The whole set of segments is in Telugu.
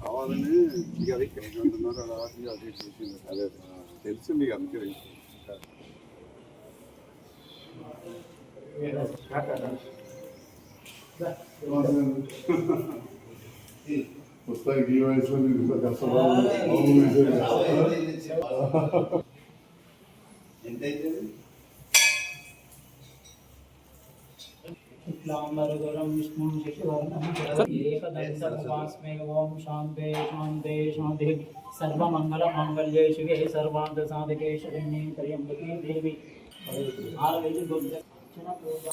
కావాలని ఇక అది అంటున్నారు అలా అది చేసింది అదే తెలుసు మీకు అందుకే పుస్తకం ఈ వయసులో మీరు ఇంత కష్టపడాలి शुक्लांबरधरम विष्णु शिशुवर्णमेकदंतमे ओम शांते शांते शांति सर्वमंगलमांगल्ये शिवे सर्वान्तसाधके शरण्ये त्र्यम्बके देवी। आरवेदि गोविन्दर्चन पूजा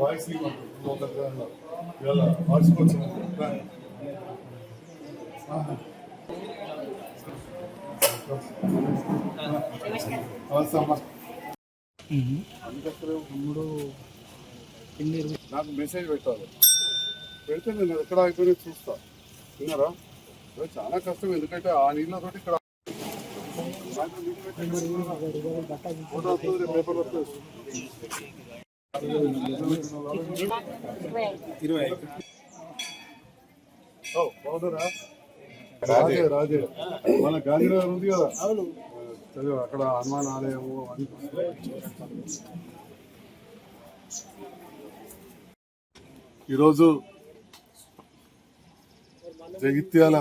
వాయిస్ ఇవ్వండి. ఇవాళ నాకు మెసేజ్ పెట్టాలి. పెడితే నేను ఎక్కడ అయిపోయినా చూస్తా. విన్నారా? అది చాలా కష్టం ఎందుకంటే ఆ నీళ్ళతోటి ఇక్కడ ఫోటో వస్తుంది పేపర్ వస్తుంది. ఓ, బాగున్నారా రాజే. రాజే మన గాంధీనగర్ ఉంది కదా. చదివా అక్కడ హనుమాన్ ఆలయము అన్ని ఈరోజు జగిత్యాల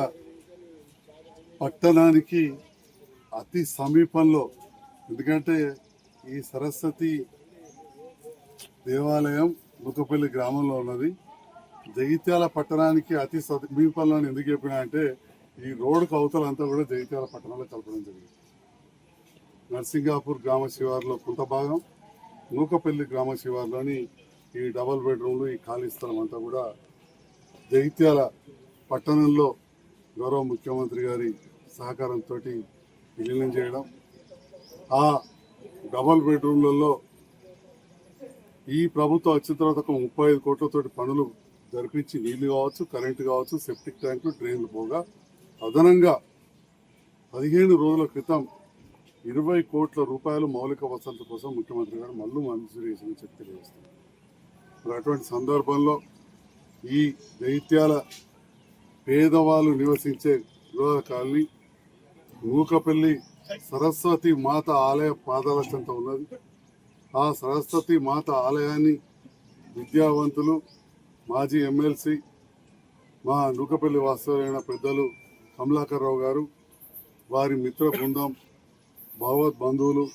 పట్టణానికి అతి సమీపంలో ఎందుకంటే ఈ సరస్వతి దేవాలయం ముఖపల్లి గ్రామంలో ఉన్నది. జగిత్యాల పట్టణానికి అతి సమీపంలో ఎందుకు చెప్పినా అంటే ఈ రోడ్డుకు అవతలంతా కూడా జగిత్యాల పట్టణంలో కలపడం జరిగింది. నర్సింగాపూర్ గ్రామ శివారులో కొంత భాగం నూకపల్లి గ్రామ శివారులోని ఈ డబల్ బెడ్రూమ్లు ఈ ఖాళీ స్థలం అంతా కూడా జగిత్యాల పట్టణంలో గౌరవ ముఖ్యమంత్రి గారి సహకారంతో విలీనం చేయడం. ఆ డబల్ బెడ్రూమ్లలో ఈ ప్రభుత్వం వచ్చిన తర్వాత ఒక ముప్పై ఐదు కోట్లతోటి పనులు జరిపించి నీళ్ళు కావచ్చు కరెంటు కావచ్చు సెప్టిక్ ట్యాంకులు డ్రైన్లు పోగా అదనంగా పదిహేను రోజుల క్రితం ఇరవై కోట్ల రూపాయలు మౌలిక వసతుల కోసం ముఖ్యమంత్రి గారు మళ్ళీ మంజూరు చేసిన చెప్పి తెలియజేస్తున్నారు అటువంటి సందర్భంలో ఈ దైత్యాల పేదవాళ్ళు నివసించే గృహ కాలనీ నూకపల్లి సరస్వతి మాత ఆలయ పాదాల చెంత ఉన్నది. ఆ సరస్వతి మాత ఆలయాన్ని విద్యావంతులు మాజీ ఎమ్మెల్సీ మా నూకపల్లి వాస్తవైన పెద్దలు కమలాకర్ రావు గారు వారి మిత్ర బృందం భగవద్ బంధువులు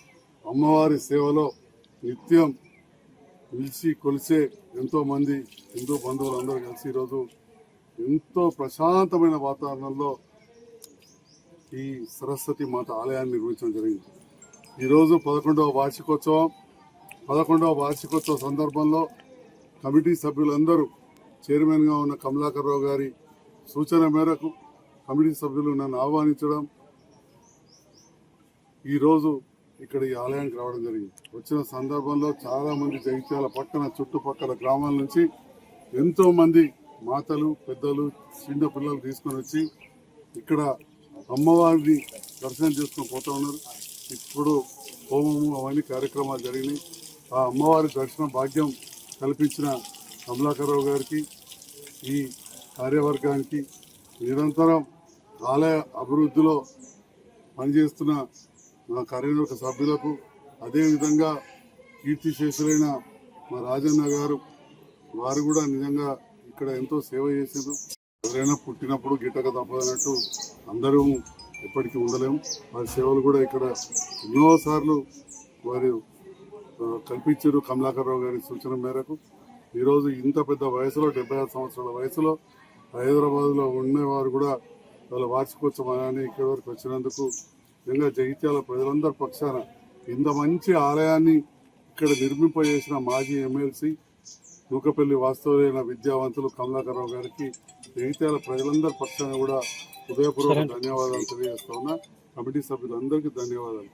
అమ్మవారి సేవలో నిత్యం నిలిచి కొలిసే ఎంతోమంది హిందూ బంధువులు అందరూ కలిసి ఈరోజు ఎంతో ప్రశాంతమైన వాతావరణంలో ఈ సరస్వతి మాత ఆలయాన్ని నిర్మించడం జరిగింది. ఈరోజు పదకొండవ వార్షికోత్సవం. పదకొండవ వార్షికోత్సవ సందర్భంలో కమిటీ సభ్యులందరూ చైర్మన్గా ఉన్న కమలాకర్ రావు గారి సూచన మేరకు కమిటీ సభ్యులు నన్ను ఆహ్వానించడం ఈరోజు ఇక్కడ ఈ ఆలయానికి రావడం జరిగింది. వచ్చిన సందర్భంలో చాలామంది జగిత్యాల పక్కన చుట్టుపక్కల గ్రామాల నుంచి ఎంతోమంది మాతలు పెద్దలు చిన్న పిల్లలు తీసుకొని వచ్చి ఇక్కడ అమ్మవారిని దర్శనం చేసుకొని పోతూ ఉన్నారు. ఇప్పుడు హోమము అవన్నీ కార్యక్రమాలు జరిగినాయి. ఆ అమ్మవారి దర్శన భాగ్యం కల్పించిన కమలాకరరావు గారికి ఈ కార్యవర్గానికి నిరంతరం ఆలయ అభివృద్ధిలో పనిచేస్తున్న మా కార్యవర్గ సభ్యులకు అదేవిధంగా కీర్తిశేషులైన మా రాజన్న గారు వారు కూడా నిజంగా ఇక్కడ ఎంతో సేవ చేసారు ఎవరైనా పుట్టినప్పుడు గిట్టక తప్పదన్నట్టు అందరూ ఎప్పటికీ ఉండలేము వారి సేవలు కూడా ఇక్కడ ఎన్నోసార్లు వారు కల్పించారు కమలాకర్రావు గారి సూచన మేరకు. ఈరోజు ఇంత పెద్ద వయసులో డెబ్బై సంవత్సరాల వయసులో హైదరాబాద్లో ఉండేవారు కూడా వాళ్ళ వార్షికోత్సవాన్ని ఇక్కడి వరకు వచ్చినందుకు నిజంగా జగిత్యాల ప్రజలందరి పక్షాన ఇంత మంచి ఆలయాన్ని ఇక్కడ నిర్మింపజేసిన మాజీ ఎమ్మెల్సీ నూకపల్లి వాస్తవులైన విద్యావంతులు కమలాకర్రావు గారికి జగిత్యాల ప్రజలందరి పక్షాన కూడా హృదయపూర్వక ధన్యవాదాలు తెలియజేస్తా ఉన్నా. కమిటీ సభ్యులందరికీ ధన్యవాదాలు.